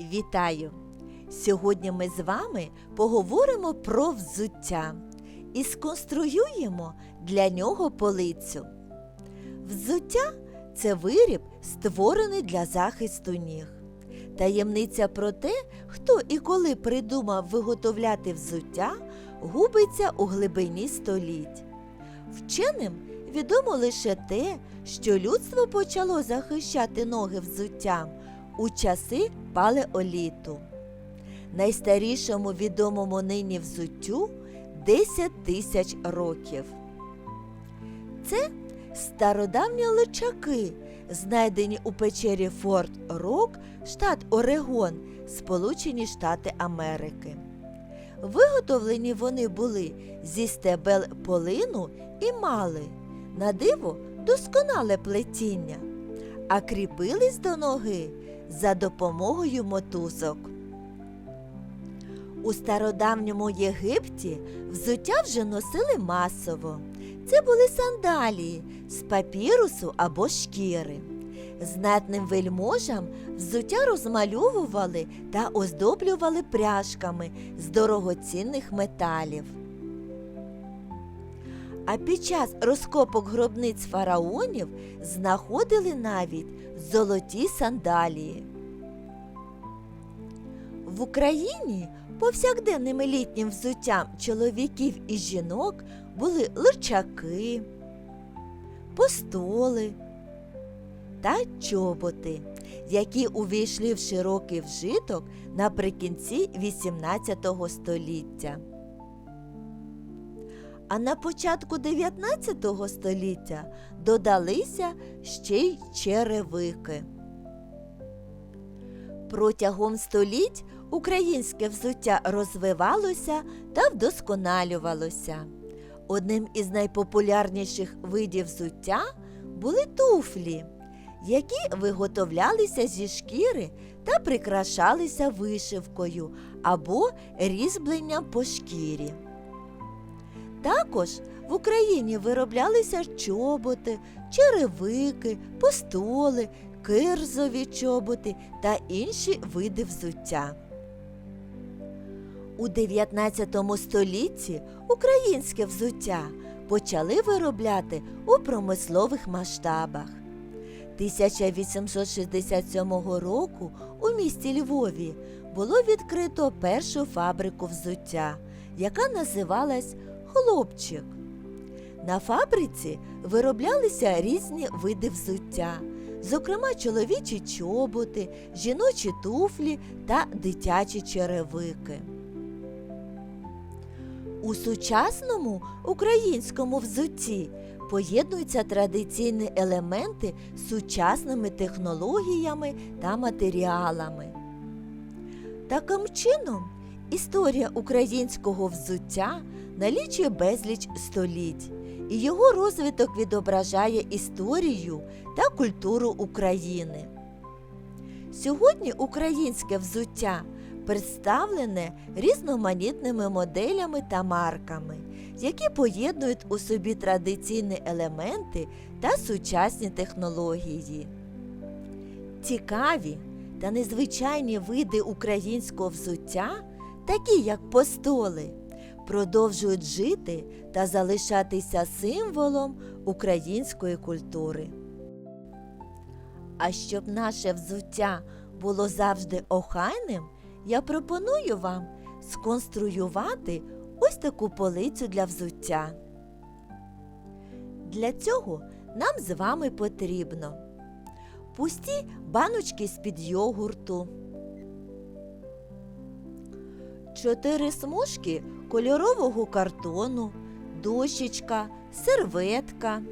Вітаю! Сьогодні ми з вами поговоримо про взуття і сконструюємо для нього полицю. Взуття це виріб, створений для захисту ніг. Таємниця про те, хто і коли придумав виготовляти взуття, губиться у глибині століть. Вченим відомо лише те, що людство почало захищати ноги взуттям у часи палеоліту. Найстарішому відомому нині взуттю 10 тисяч років. Це стародавні личаки, знайдені у печері Форт Рок, штат Орегон, Сполучені Штати Америки. Виготовлені вони були зі стебел полину і мали, на диво досконале плетіння, а кріпились до ноги за допомогою мотузок. У стародавньому Єгипті взуття вже носили масово. Це були сандалії з папірусу або шкіри. Знатним вельможам взуття розмальовували та оздоблювали пряжками з дорогоцінних металів. А під час розкопок гробниць фараонів знаходили навіть золоті сандалії. В Україні повсякденним літнім взуттям чоловіків і жінок були личаки, постоли та чоботи, які увійшли в широкий вжиток наприкінці XVIII століття. А на початку 19 століття додалися ще й черевики. Протягом століть українське взуття розвивалося та вдосконалювалося. Одним із найпопулярніших видів взуття були туфлі, які виготовлялися зі шкіри та прикрашалися вишивкою або різьбленням по шкірі. Також в Україні вироблялися чоботи, черевики, постоли, кирзові чоботи та інші види взуття. У 19 столітті українське взуття почали виробляти у промислових масштабах. 1867 року у місті Львові було відкрито першу фабрику взуття, яка називалась Хлопчик. На фабриці вироблялися різні види взуття, зокрема чоловічі чоботи, жіночі туфлі та дитячі черевики. У сучасному українському взутті поєднуються традиційні елементи з сучасними технологіями та матеріалами. Таким чином, історія українського взуття налічує безліч століть, і його розвиток відображає історію та культуру України. Сьогодні українське взуття представлене різноманітними моделями та марками, які поєднують у собі традиційні елементи та сучасні технології. Цікаві та незвичайні види українського взуття, такі як постоли, продовжують жити та залишатися символом української культури. А щоб наше взуття було завжди охайним, я пропоную вам сконструювати ось таку полицю для взуття. Для цього нам з вами потрібно пусті баночки з-під йогурту, чотири смужки кольорового картону, дощечка, серветка,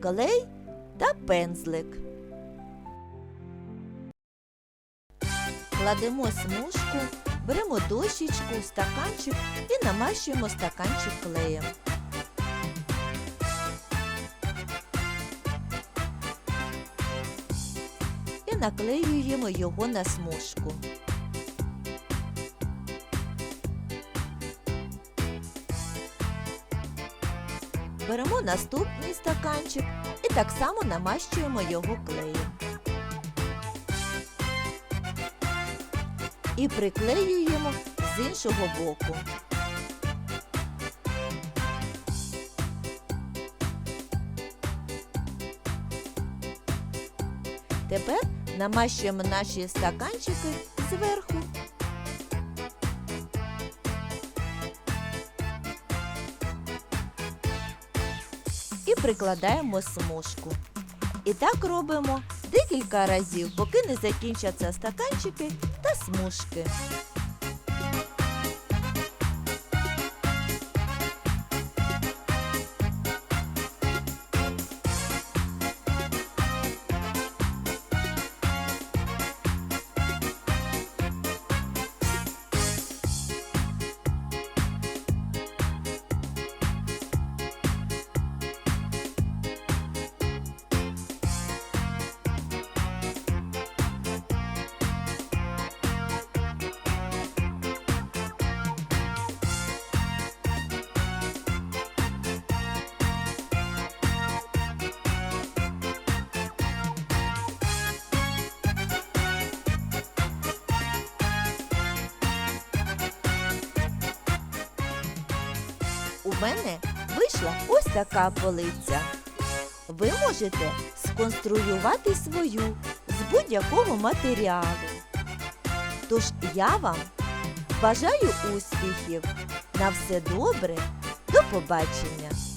клей та пензлик. Кладемо смужку, беремо дощечку, стаканчик і намащуємо стаканчик клеєм. І наклеюємо його на смужку. Беремо наступний стаканчик і так само намащуємо його клеєм. і приклеюємо з іншого боку. Тепер намащуємо наші стаканчики зверху. Прикладаємо смужку. І так робимо декілька разів, поки не закінчаться стаканчики та смужки. У мене вийшла ось така полиця. Ви можете сконструювати свою з будь-якого матеріалу. Тож я вам бажаю успіхів. На все добре. До побачення!